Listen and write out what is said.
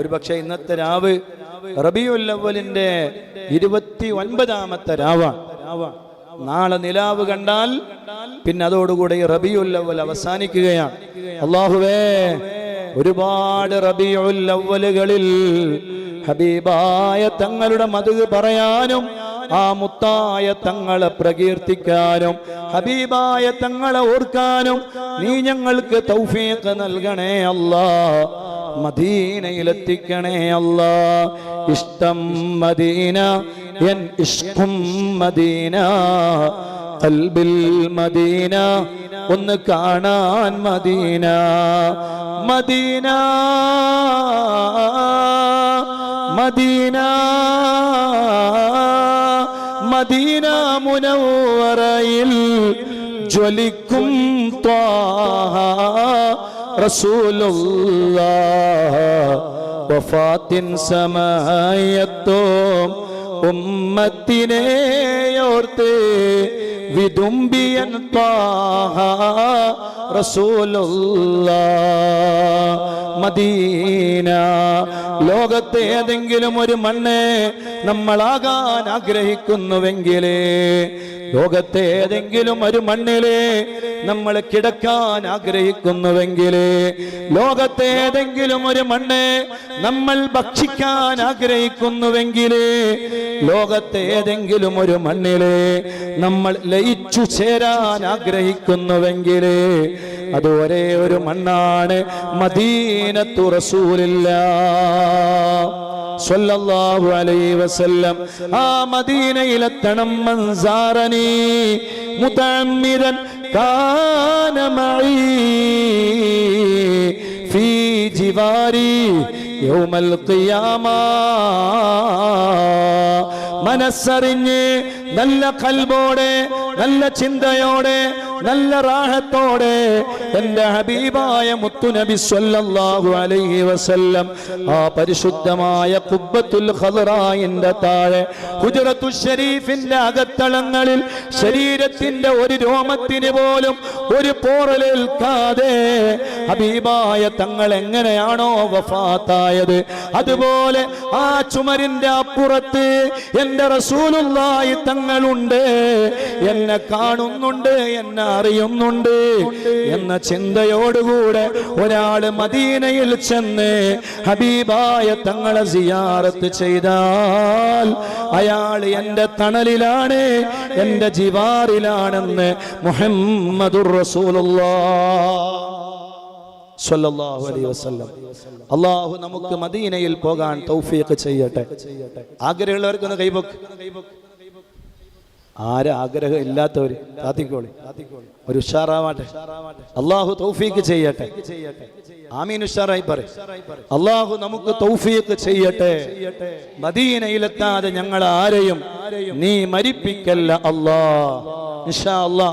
ഒരുപക്ഷെ ഇന്നത്തെ രാവ് റബിയുല്ലവലിന്റെ ഇരുപത്തി ഒൻപതാമത്തെ രാവാണ് നാളെ നിലാവ് കണ്ടാൽ പിന്നെ അതോടുകൂടെ റബിയുല്ലവൽ അവസാനിക്കുകയാണ് അള്ളാഹുവേ ഒരുപാട് റബിയുല്ലവലുകളിൽ ഹബീബായ തങ്ങളുടെ മതു പറയാനും ആ മുത്തായ തങ്ങളെ പ്രകീർത്തിക്കാനും ഹബീബായ തങ്ങളെ ഓർക്കാനും നീ ഞങ്ങൾക്ക് തൗഫീഖ് നൽകണേ അല്ലാ. മദീനയിലെത്തിക്കണേ അല്ല. ഇഷ്ടം മദീന എൻ ഇഷ്ടം മദീന. കൽബിൽ മദീന ഒന്ന് കാണാൻ മദീന. മദീന മദീന മദീന മുനവറയിൽ ജ്വലിക്കും ത്വാഹ. റസൂലുള്ള വഫാത്തിൻ സമയത്തും വിതുമ്പിയൻ ത്വാഹ റസൂലുള്ള മദീന. ലോകത്തെ ഏതെങ്കിലും ഒരു മണ്ണ് നമ്മളാകാൻ ആഗ്രഹിക്കുന്നുവെങ്കിലേ ലോകത്തെ ഏതെങ്കിലും ഒരു മണ്ണിലെ നമ്മൾ കിടക്കാൻ ആഗ്രഹിക്കുന്നുവെങ്കിൽ ലോകത്തെ ഏതെങ്കിലും ഒരു മണ്ണ് നമ്മൾ ഭക്ഷിക്കാൻ ആഗ്രഹിക്കുന്നുവെങ്കിൽ ലോകത്തെ ഏതെങ്കിലും ഒരു മണ്ണിൽ നമ്മൾ ലയിച്ചു ചേരാൻ ആഗ്രഹിക്കുന്നുവെങ്കിൽ അത് ഒരേ ഒരു മണ്ണാണ് മദീനത്തു റസൂലില്ല. സ്വല്ലല്ലാഹു അലൈഹി വസല്ലം. ആ മദീനയിലെത്തണം മൻസാറനി. മുതഅമ്മിദൻ كان معي في جواري يوم القيامة. മനസ്സറിഞ്ഞ് നല്ല കൽബോടെ നല്ല ചിന്തയോടെ നല്ല റാഹത്തോടെ എന്റെ ഹബീബായ മുത്തുനബി സ്വല്ലല്ലാഹു അലൈഹി വസല്ലം ആ പരിശുദ്ധമായ കുബ്ബത്തുൽ ഖദറായിന്റെ താഴെ ഹുജറത്തു ഷരീഫിന്റെ അകത്തളങ്ങളിൽ ശരീരത്തിന്റെ ഒരു രോമത്തിന് പോലും ഒരു പോറലേൽക്കാതെ ഹബീബായ തങ്ങൾ എങ്ങനെയാണോ വഫാത്തായത്? അതുപോലെ ആ ചുമരിന്റെ അപ്പുറത്ത് എന്റെ റസൂലുള്ളായി തങ്ങളുണ്ട്. എന്നെ കാണുന്നുണ്ട് എന്നെ അറിയുന്നുണ്ട് എന്ന ചിന്തയോടുകൂടെ ഒരാൾ മദീനയിൽ ചെന്ന് ഹബീബായ തങ്ങളെ സിയാറത്ത് ചെയ്താൽ അയാൾ എന്റെ തണലിലാണ് എന്റെ ജിവാറിലാണെന്ന് മുഹമ്മദുർ റസൂലുള്ളാഹ്. സ്വല്ലല്ലാഹു അലൈഹി വസല്ലം. അള്ളാഹു നമുക്ക് മദീനയിൽ പോകാൻ തൗഫീഖ് ചെയ്യട്ടെ. ആഗ്രഹമുള്ളവർക്കൊന്ന് കൈപൊക്ക് ആരാഗ്രഹം ആഗ്രഹം ഇല്ലാത്തവര് കാത്തിക്കോളി ഒരു ഉഷാറാവാട്ടെ. അള്ളാഹു തൗഫീഖ് ചെയ്യട്ടെ. ആമീൻ ഉഷാറായി പറ അള്ളാഹു നമുക്ക് തൗഫീഖ് ചെയ്യട്ടെ. മദീനയിലെത്താതെ ഞങ്ങൾ ആരെയും നീ മരിപ്പിക്കല്ല അള്ളാ. ഇൻഷാ അല്ലാ